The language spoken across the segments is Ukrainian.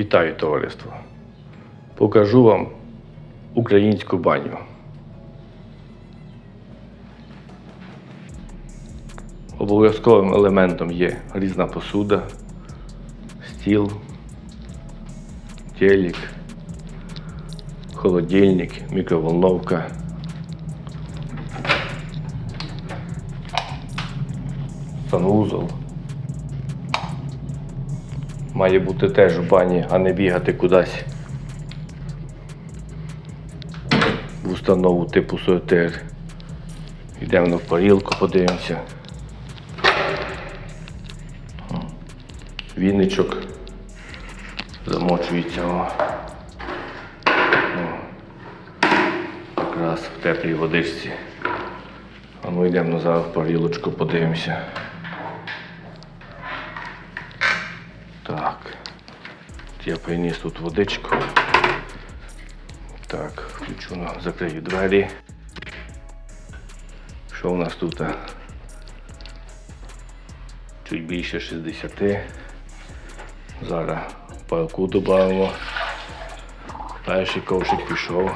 Вітаю товариство! Покажу вам українську баню. Обов'язковим елементом є різна посуда, стіл, телек, холодильник, мікроволновка. Санвузол. Має бути теж в бані, а не бігати кудись в установу типу СОТР. Йдемо на парілку, подивимося. Вінничок замочується. О. О. Якраз в теплій водичці. А ми йдемо назад в парілочку, подивимося. Так. Я приніс тут водичку. Так, включу, закрию двері. Що у нас тут? Чуть більше 60. Зараз палку додамо. Перший ковшик пішов.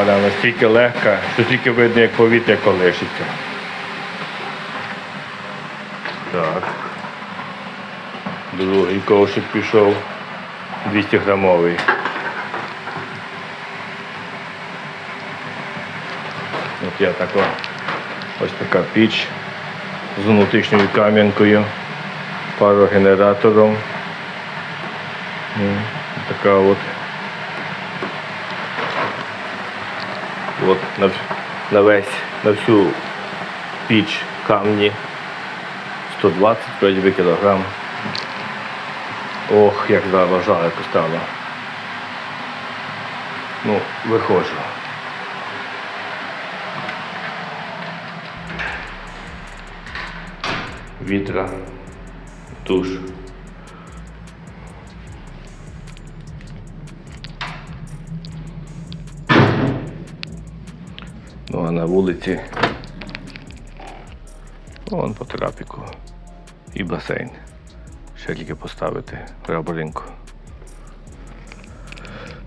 Пара настільки легка, що тільки видно, як повітря колишиться. Так. Другий ковшик пішов. 200 грамовий. От я така, ось така піч з внутрішньою кам'янкою, парогенератором. Така от. От на, на весь, на всю піч камні 120 вроді кілограм. Ох, як зараз жарко. Ну, виходжу. Вітра, душ. Ну а на вулиці вон по трапіку і басейн. Ще тільки поставити рабринку.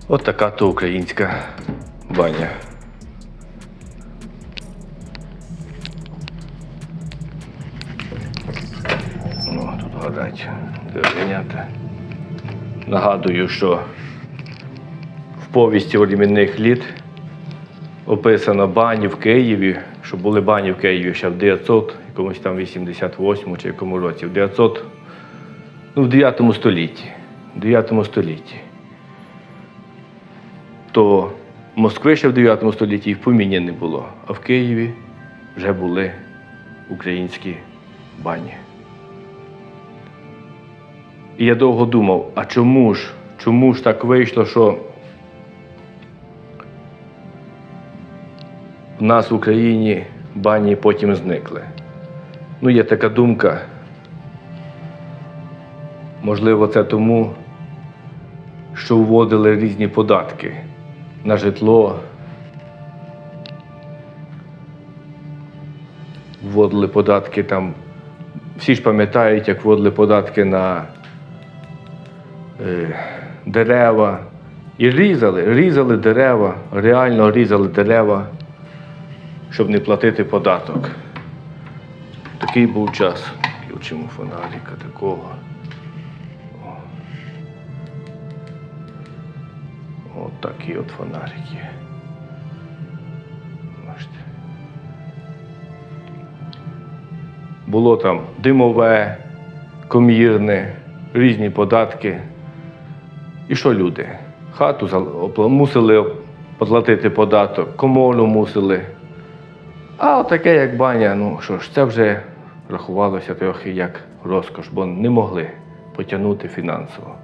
От така то українська баня. Ну, тут гадать, де виняти. Нагадую, що в повісті времінних літ описано бані в Києві, що були бані в Києві ще в 900, якомусь там 88 чи якому році, в 900, ну в 9 столітті. В 9 столітті. То Москви ще в 9 столітті і в поміні не було, а в Києві вже були українські бані. І я довго думав, а чому ж, чому ж так вийшло, що в нас в Україні бані потім зникли. Ну, є така думка. Можливо, це тому, що вводили різні податки на житло. Вводили податки там. Всі ж пам'ятають, як вводили податки на е, дерева. І різали, різали дерева, реально різали дерева щоб не платити податок. Такий був час. Включимо фонарика такого. От такі от фонарики. Бачите. Було там димове, комірне, різні податки. І що люди? Хату мусили платити податок, комору мусили. А таке, як баня, ну що ж, це вже рахувалося трохи як розкош, бо не могли потягнути фінансово.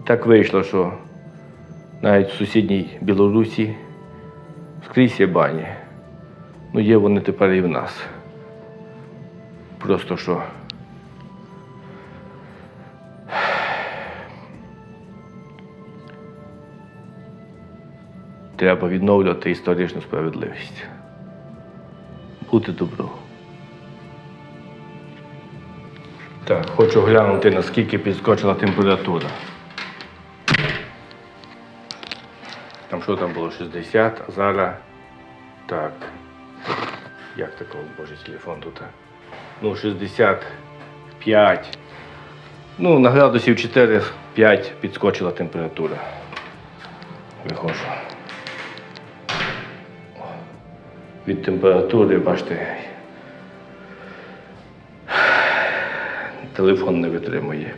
І так вийшло, що навіть в сусідній Білорусі скрізь є бані. Ну, є вони тепер і в нас. Просто що. Треба відновлювати історичну справедливість. Бути добро. Так, хочу глянути, наскільки підскочила температура. Там що там було 60, а зараз. Так. Як такого, боже, телефон тут? Ну, 65. Ну, на градусів 4-5 підскочила температура. Виходжу. Від температури, бачите, телефон не витримує.